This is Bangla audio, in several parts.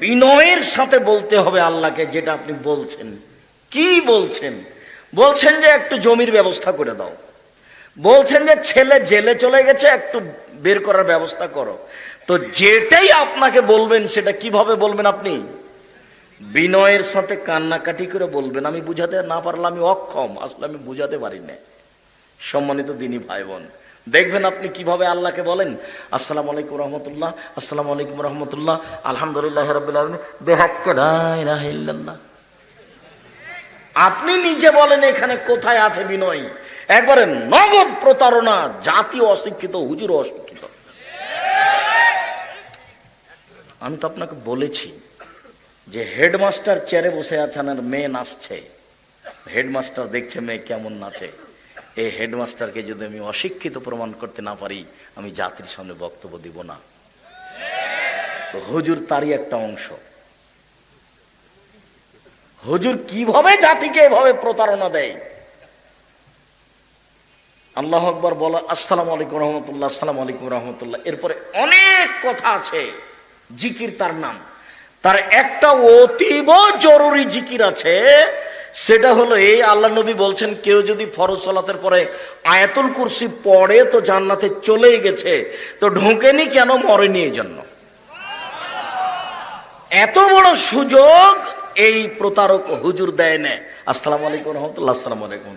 বিনয়ের সাথে বলতে হবে আল্লাহকে যেটা আপনি বলছেন। কি বলছেন? বলছেন যে একটু জমির ব্যবস্থা করে দাও। বলছেন যে ছেলে জেলে চলে গেছে, একটু বের করার ব্যবস্থা করো। তো যেটাই আপনাকে বলবেন, সেটা কীভাবে বলবেন আপনি? বিনয়ের সাথে কান্নাকাটি করে বলবেন, আমি বুঝাতে না পারলে আমি অক্ষম, আসলে আমি বুঝাতে পারি না। সম্মানিত দিনী ভাই বোন দেখবেন আপনি কীভাবে আল্লাহকে বলেন? আসসালামু আলাইকুম রহমতুল্লাহ, আসসালামু আলাইকুম রহমতুল্লাহ, আলহামদুলিল্লাহ রবিল। আপনি নিজে বলেন এখানে কোথায় আছে বিনয়? একবারে নগদ প্রতারণা জাতীয় অশিক্ষিত, হুজুর অশিক্ষিত। আমি তো আপনাকে বলেছি যে হেডমাস্টার চেয়ারে বসে আছেন আর মেয়ে নাচছে। হেডমাস্টার দেখছে মেয়ে কেমন নাচে। এই হেডমাস্টারকে যদি আমি অশিক্ষিত প্রমাণ করতে না পারি, আমি জাতির সামনে বক্তব্য দিব না। হুজুর তারই একটা অংশ। হুজুর কীভাবে জাতিকে এভাবে প্রতারণা দেয়? আল্লাহ আকবর বলা, আসসালাম আলাইকুম রহমতুল্লাহ, আসসালামু আলাইকুম রহমতুল্লাহ। এরপরে অনেক কথা আছে। জিকির তার নাম। তার একটা অতীব জরুরি জিকির আছে সেটা হলো এই আল্লাহ নবী বলছেন, কেউ যদি ফরজ সালাতের পরে আয়াতুল কুরসি পড়ে তো জান্নাতে চলেই গেছে, তো ঢোকেনি কেন মরেনি এই জন্য এত বড় সুযোগ এই প্রতারক হুজুর দেয় না। আসসালামু আলাইকুম রহমতুল্লাহ, আসসালামু আলাইকুম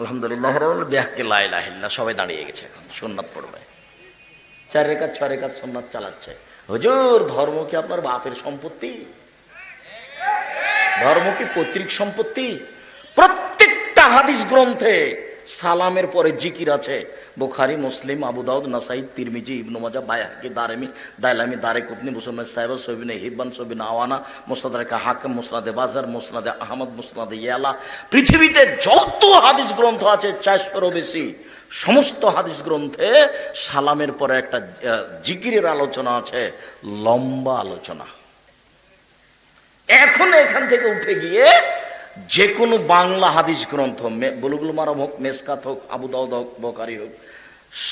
আলহামদুলিল্লাহ ব্যাহকে লাইলাহিল্লা সবাই দাঁড়িয়ে গেছে এখন সোননাথ পড়বে। চার রেখাত ছয় রেখাত সোননাথ চালাচ্ছে। হুজুর, ধর্ম কি আপনার বাপের সম্পত্তি? ধর্ম কি পৈতৃক সম্পত্তি। প্রত্যেকটা হাদিস গ্রন্থে সালামের পরে জিকির আছে। বোখারি, মুসলিম, আবু দাউদ নাসাই তিরমিজি, ইবনু মাজা বায়াকি দারেমি দাইলামি দারে কুতনি মুসলমান সাহেব সবিনে হিব্বান, সবিন আওয়ানা, মুসনাদে হাকিম, মুসনাদে বাজার, মুসনাদে আহমদ, মুসনাদে ইয়ালা। পৃথিবীতে যত হাদিস গ্রন্থ আছে, চারশোরও বেশি, সমস্ত হাদিস গ্রন্থে সালামের পরে একটা জিকিরের আলোচনা আছে, লম্বা আলোচনা। এখন এখান থেকে উঠে গিয়ে যে কোনো বাংলা হাদিস গ্রন্থ বুলুগুল মারাম হোক, মেসকাত হোক, আবু দাউদ হোক, বকারি হোক,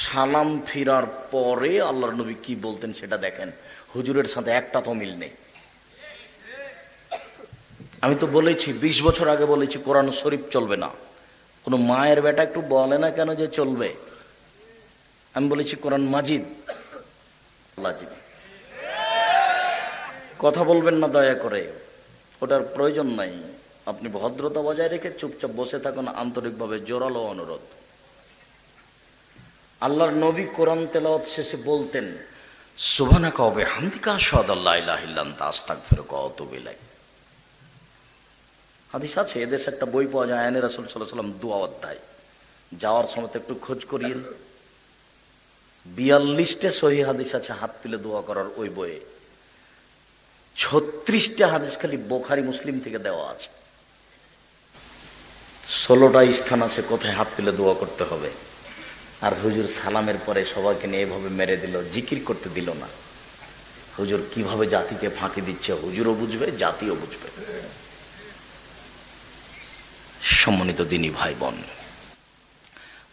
সালাম ফিরার পরে আল্লাহর নবী কি বলতেন সেটা দেখেন। হুজুরের সাথে একটা তো মিল নেই। আমি তো বলেছি, বিশ বছর আগে বলেছি, কোরআন শরীফ চলবে না। কোনো মায়ের বেটা একটু বলে না কেন যে চলবে? আমি বলেছি, কোরআন মাজিদ। কথা বলবেন না, দয়া করে। ওটার প্রয়োজন নাই। আপনি ভদ্রতা বজায় রেখে চুপচাপ বসে থাকুন আন্তরিকভাবে জোরালো অনুরোধ। আল্লাহর নবী কোরআন তেলাওয়াত শেষে বলতেন সুবহানা কবে হামদিকা সদাল্লাহ ইলাহিল্লান তাস্তাক ফেরো কত বিলাই হাদিস আছে এদেশে একটা বই পাওয়া যায় আয়নের রাসুল সাল্লাহ সাল্লাম দোয়া অধ্যায়। যাওয়ার সময় তো একটু খোঁজ করিয়েন। বিয়াল্লিশটা সহি হাদিস আছে, হাত তুলে দোয়া করার ওই বইয়ে। ছত্রিশটা হাদিস খালি বোখারি মুসলিম থেকে দেওয়া আছে। ষোলোটা স্থান আছে, কোথায় হাত তুলে দোয়া করতে হবে। আর হুজুর সালামের পরে সবাইকে নিয়ে এভাবে মেরে দিল, জিকির করতে দিল না। হুজুর কীভাবে জাতিকে ফাঁকি দিচ্ছে, হুজুরও বুঝবে, জাতিও বুঝবে। সম্মানিত দিনী ভাই বোন,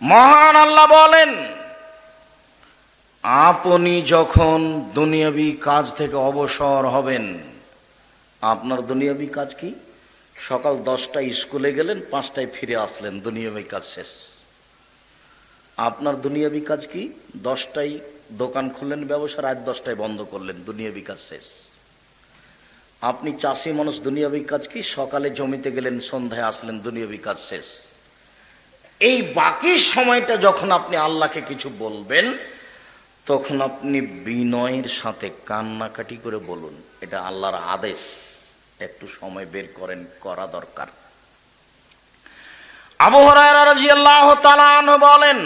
মহান আল্লাহ বলেন আপনি যখন দুনিয়াবি কাজ থেকে অবসর হবেন, আপনার দুনিয়াবি কাজ কি? সকাল দশটায় স্কুলে গেলেন, পাঁচটায় ফিরে আসলেন, দুনিয়াবি কাজ শেষ। আপনার দুনিয়াবি কাজ কি? দশটায় দোকান খুললেন ব্যবসা, রাত দশটায় বন্ধ করলেন, দুনিয়াবি কাজ শেষ। আপনি চাষি মানুষ, দুনিয়াবি কাজ কি? সকালে জমিতে গেলেন, সন্ধ্যায় আসলেন, দুনিয়াবি কাজ শেষ। এই বাকি সময়টা যখন আপনি আল্লাহকে কিছু বলবেন তখন আপনি বিনয়ের সাথে কান্নাকাটি করে বলুন, এটা আল্লাহর আদেশ। একটু সময় বের করেন, করা দরকার। আবু তাআলা আনহু বলেন,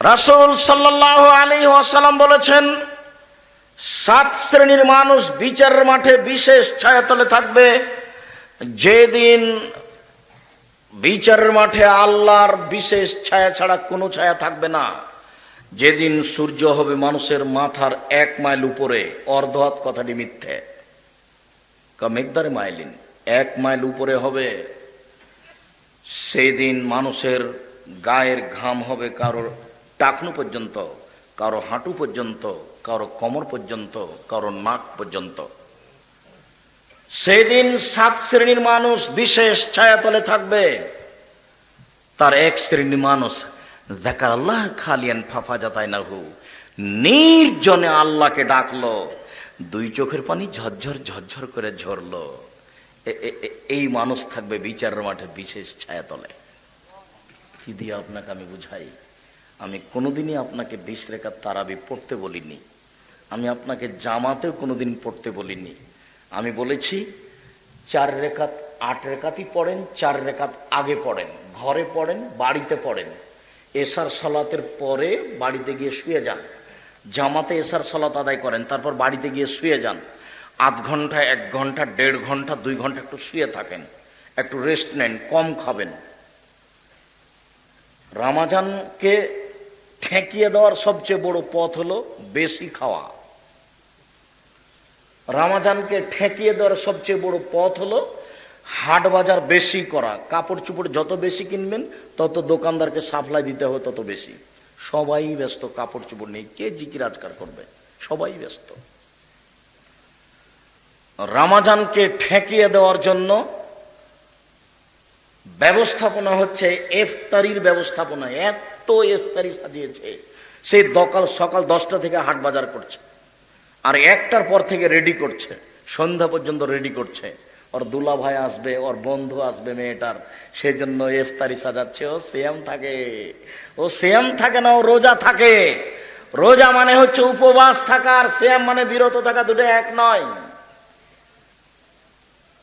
রাসূল সাল্লাল্লাহু আলাইহি ওয়াসাল্লাম বলেছেন, সাত শ্রেণির মানুষ বিচারের মাঠে বিশেষ ছায়াতলে থাকবে। যেদিন বিচারের মাঠে আল্লাহর বিশেষ ছায়া ছাড়া কোনো ছায়া থাকবে না। যেদিন সূর্য হবে মানুষের মাথার এক মাইল উপরে, অর্ধহাত কথাটি মিথ্যে। মেঘদারে মাইলিন, এক মাইল উপরে হবে সেই দিন মানুষের গায়ের ঘাম হবে কারোর টাকনু পর্যন্ত, কারও হাঁটু পর্যন্ত, কারও কোমর পর্যন্ত, কারও নাক পর্যন্ত। সেদিন সাত শ্রেণির মানুষ বিশেষ ছায়াতলে থাকবে, তার এক শ্রেণির মানুষ দেখার আল্লাহ খালিয়ান ফাফা যাতায় না হু নির্জনে আল্লাহকে ডাকলো, দুই চোখের পানি ঝরঝর ঝরঝর করে ঝরলো। এই মানুষ থাকবে বিচারের মাঠে বিশেষ ছায়াতলে। কি দিয়ে আপনাকে আমি বুঝাই? আমি কোনোদিনই আপনাকে বিশ রেখার তারাবি পড়তে বলিনি। আমি আপনাকে জামাতেও কোনোদিন পড়তে বলিনি। আমি বলেছি, চার রেখাত আট রেখাতই পড়েন, চার রেখাত আগে পড়েন, ঘরে পড়েন, বাড়িতে পড়েন। এসার সলাতের পরে বাড়িতে গিয়ে শুয়ে যান। জামাতে এসার সলাত আদায় করেন, তারপর বাড়িতে গিয়ে শুয়ে যান। আধ ঘণ্টা, এক ঘণ্টা, দেড় ঘণ্টা, দুই ঘণ্টা একটু শুয়ে থাকেন, একটু রেস্ট নেন, কম খাবেন। রামাজানকে ঠেকিয়ে দেওয়ার সবচেয়ে বড় পথ হলো বেশি খাওয়া। রামাজানকে ঠেকিয়ে দেওয়ার সবচেয়ে বড় পথ হলো হাট বাজার বেশি করা, কাপড় চুপড় যত বেশি কিনবেন, তত দোকানদারকে সাপ্লাই দিতে হবে তত বেশি। সবাই ব্যস্ত, কাপড় চুপড় নেই, কে জিকির আজকার করবে? সবাই ব্যস্ত। রামাজানকে ঠেকিয়ে দেওয়ার জন্য ব্যবস্থাপনা হচ্ছে এফতারির ব্যবস্থাপনা, এত এফতারি সাজিয়েছে। সেই দকাল সকাল দশটা থেকে হাট বাজার করছে। আর একটার পর থেকে রেডি করছে, সন্ধ্যা পর্যন্ত রেডি করছে। ওর দুলা ভাই আসবে, ওর বন্ধু আসবে মেয়েটার। সেই জন্য ইফতারি সাজাচ্ছে। ও সেম থাকে। ও সেম থাকে না, ও রোজা থাকে। রোজা মানে হচ্ছে উপবাস থাকা, আর সেম মানে বিরত থাকা দুটো এক নয়।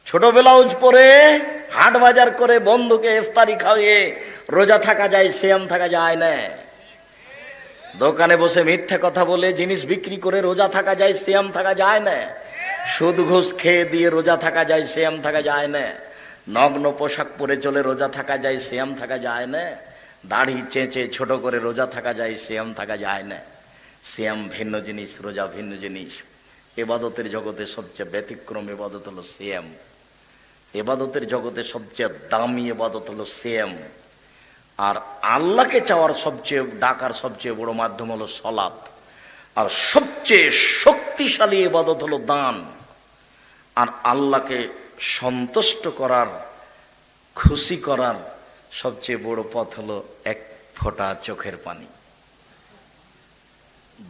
ছোট ব্লাউজ পরে হাট বাজার করে বন্ধুকে ইফতারি খাওয়িয়ে রোজা থাকা যায় সেম থাকা যায় না। দোকানে বসে মিথ্যা কথা বলে জিনিস বিক্রি করে রোজা থাকা যায় শ্যাম থাকা যায় না। সুদ ঘুষ খেয়ে দিয়ে রোজা থাকা যায় শ্যাম থাকা যায় না। নগ্ন পোশাক পরে চলে রোজা থাকা যায় শ্যাম থাকা যায় না। দাড়ি চেঁচে ছোট করে রোজা থাকা যায় শ্যাম থাকা যায় না। শ্যাম ভিন্ন জিনিস, রোজা ভিন্ন জিনিস। এবাদতের জগতে সবচেয়ে ব্যতিক্রম এবাদত হলো শ্যাম এবাদতের জগতে সবচেয়ে দামি এবাদত হলো শ্যাম আর আল্লাহকে চাওয়ার সবচেয়ে, ডাকার সবচেয়ে বড় মাধ্যম হলো সলাপ আর সবচেয়ে শক্তিশালী এবাদত হলো দান। আর আল্লাহকে সন্তুষ্ট করার, খুশি করার সবচেয়ে বড় পথ হলো এক ফোঁটা চোখের পানি।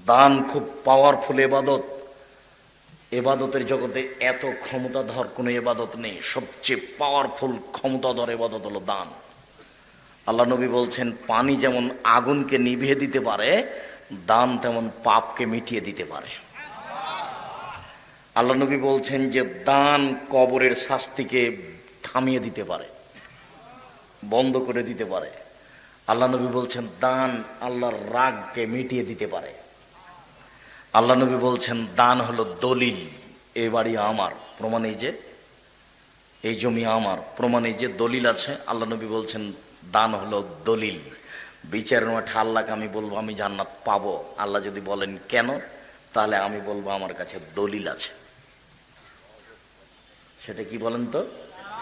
দান খুব পাওয়ারফুল এবাদত। এবাদতের জগতে এত ক্ষমতাধর কোনো এবাদত নেই। সবচেয়ে পাওয়ারফুল ক্ষমতাধর এবাদত হলো দান। আল্লাহ নবী বলছেন, পানি যেমন আগুনকে নিভিয়ে দিতে পারে, দান তেমন পাপকে মিটিয়ে দিতে পারে। আল্লাহ নবী বলছেন যে দান কবরের শাস্তিকে থামিয়ে দিতে পারে, বন্ধ করে দিতে পারে। আল্লাহ নবী বলছেন, দান আল্লাহর রাগকে মিটিয়ে দিতে পারে। আল্লাহ নবী বলছেন, দান হলো দলিল, এ বাড়ি আমার, প্রমাণ এই যে, এই জমি আমার, প্রমাণ যে দলিল আছে। আল্লাহ নবী বলছেন, দান হলো দলিল। বিচারের মাঠে আল্লাহকে আমি বলব, আমি জান্নাত পাবো। আল্লাহ যদি বলেন কেন, তাহলে আমি বলব, আমার কাছে দলিল আছে। সেটা কি বলেন তো?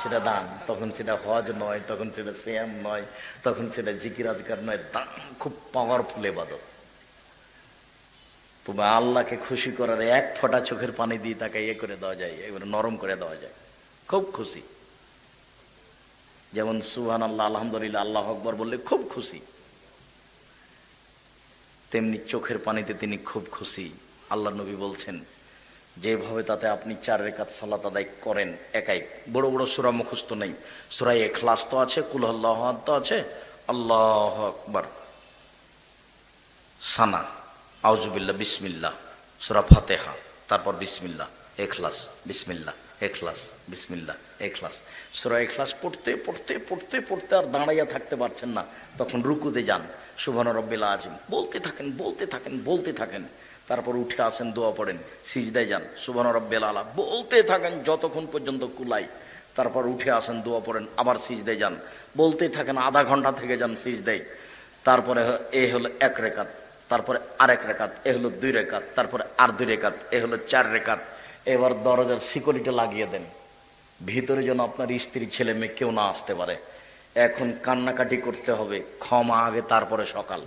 সেটা দান। তখন সেটা হজ নয়, তখন সেটা শ্যাম নয়, তখন সেটা জিকির আজকার নয়। দান খুব পাওয়ারফুল এবাদত তবে আল্লাহকে খুশি করার এক ফোঁটা চোখের পানি দিয়ে তাকে ইয়ে করে দেওয়া যায় এবারে নরম করে দেওয়া যায়। খুব খুশি। যেমন সুহান আল্লাহ আলহামদুলিল্লাহ, আল্লাহ আকবর বললে খুব খুশি। তেমনি চোখের পানিতে তিনি খুব খুশি। আল্লাহ নবী বলছেন যেভাবে তাতে আপনি চার রেখাত সালাত আদায় করেন, একাই। বড় বড় সুরা মুখস্থ নেই। সুরাই এখলাস তো আছে কুলহল্লাহ তো আছে, আল্লাহ আকবর। সানা আউজুবিল্লা বিসমিল্লা সুরা ফাতেহা, তারপর বিসমিল্লা এখলাস বিসমিল্লা এখলাস বিসমিল্লা এখলাস সুরা এখলাস পড়তে পড়তে পড়তে পড়তে আর দাঁড়াইয়া থাকতে পারছেন না, তখন রুকুতে যান। সুবহান রব্বিল্লা আজিম বলতে থাকেন বলতে থাকেন বলতে থাকেন। তারপর উঠে আসেন, দোয়া পড়েন, সিজদায় যান। সুবহান রব্বিল আলা, বলতে থাকেন যতক্ষণ পর্যন্ত কুলাই। তারপর উঠে আসেন, দোয়া পড়েন, আবার সিজদায় যান। বলতে থাকেন আধা ঘণ্টা থেকে যান সিজদায়। তারপরে এ হলো এক রেখাত, তারপরে আরেক রেখাত, এ হলো দুই রেখাত, তারপরে আর দুই রেখাত, এ হলো চার রেখাত। এবার দরজার সিকিউরিটি লাগিয়ে দেন। ভিতরে যেন আপনার স্ত্রী, ছেলে, মেয়ে কেউ না আসতে পারে। এখন কান্নাকাটি করতে হবে, ক্ষমা আগে, তারপরে সকাল।